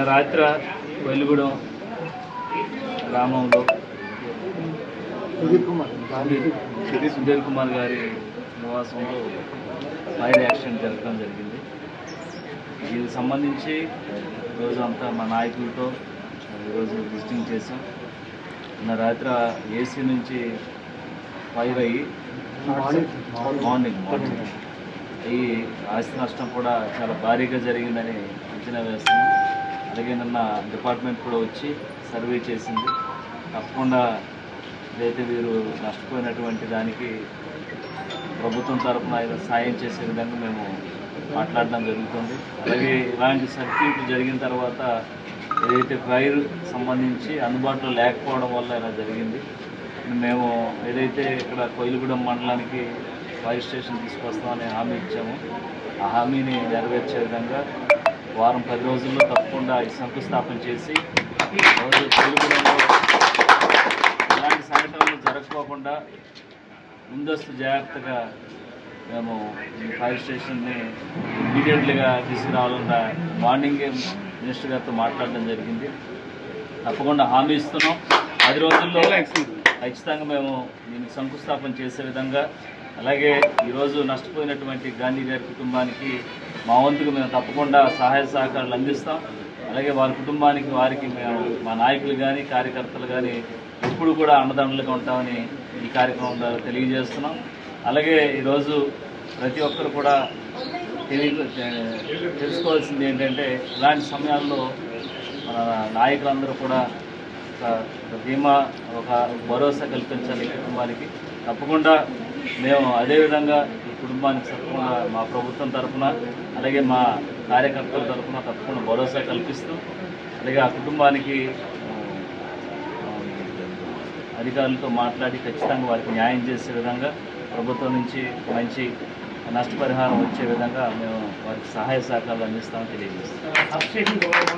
నిన్న రాత్రి వెలుగుడం గ్రామంలో. సుధీర్ కుమార్. గాంధీ సుధీర్ కుమార్ గారి నివాసంలో ఫైర్ యాక్సిడెంట్ జరగడం జరిగింది. దీనికి సంబంధించి ఈరోజు అంతా మా నాయకులతో ఈరోజు విజిటింగ్ చేసాం నిన్న రాత్రి ఏసీ నుంచి ఫైర్ అయ్యి మార్నింగ్ మార్నింగ్ మార్నింగ్ ఈ ఆస్తి నష్టం కూడా చాలా భారీగా జరిగిందని అంచనా వేస్తున్నాం. అలాగే నిన్న డిపార్ట్మెంట్ కూడా వచ్చి సర్వే చేసింది. తప్పకుండా ఏదైతే వీరు నష్టపోయినటువంటి దానికి ప్రభుత్వం తరఫున సాయం చేసే విధంగా మేము మాట్లాడడం జరుగుతుంది. అలాగే ఇలాంటి సర్క్యూట్ జరిగిన తర్వాత ఏదైతే ఫైర్ సంబంధించి అందుబాటులో లేకపోవడం వల్ల ఇలా జరిగింది. మేము ఏదైతే ఇక్కడ కొయిలగూడెం మండలానికి ఫైర్ స్టేషన్ తీసుకొస్తామని హామీ ఇచ్చాము. ఆ హామీని నెరవేర్చే విధంగా వారం పది రోజుల్లో తప్పకుండా ఈ శంకుస్థాపన చేసి రోజు ఇలాంటి సంఘటనలు జరగకోకుండా ముందస్తు జాగ్రత్తగా మేము ఈ ఫైర్ స్టేషన్ని ఇమీడియట్లీగా తీసుకురావాలన్న మార్నింగే మినిస్టర్ గారితో మాట్లాడడం జరిగింది. తప్పకుండా హామీ ఇస్తున్నాం. పది రోజుల్లో ఖచ్చితంగా మేము దీనికి శంకుస్థాపన చేసే విధంగా అలాగే ఈరోజు నష్టపోయినటువంటి గాంధీ గారి కుటుంబానికి మా వంతుకు మేము తప్పకుండా సహాయ సహకారాలు అందిస్తాం. అలాగే వారి కుటుంబానికి వారికి మేము మా నాయకులు కానీ కార్యకర్తలు కానీ ఎప్పుడు కూడా అన్నదండలుగా ఉంటామని ఈ కార్యక్రమం ద్వారా తెలియజేస్తున్నాం. అలాగే ఈరోజు ప్రతి ఒక్కరు కూడా తెలియ తెలుసుకోవాల్సింది ఏంటంటే ఇలాంటి సమయాల్లో మన నాయకులందరూ కూడా ఒక బీమా ధీమా ఒక భరోసా కల్పించాలి కుటుంబానికి. తప్పకుండా మేము అదేవిధంగా ఈ కుటుంబానికి తరఫున మా ప్రభుత్వం తరఫున అలాగే మా కార్యకర్తల తరఫున తప్పకుండా భరోసా కల్పిస్తూ అలాగే ఆ కుటుంబానికి అధికారులతో మాట్లాడి ఖచ్చితంగా వారికి న్యాయం చేసే విధంగా ప్రభుత్వం నుంచి మంచి నష్టపరిహారం వచ్చే విధంగా మేము వారికి సహాయ సహకారాలు అందిస్తామని తెలియజేస్తాం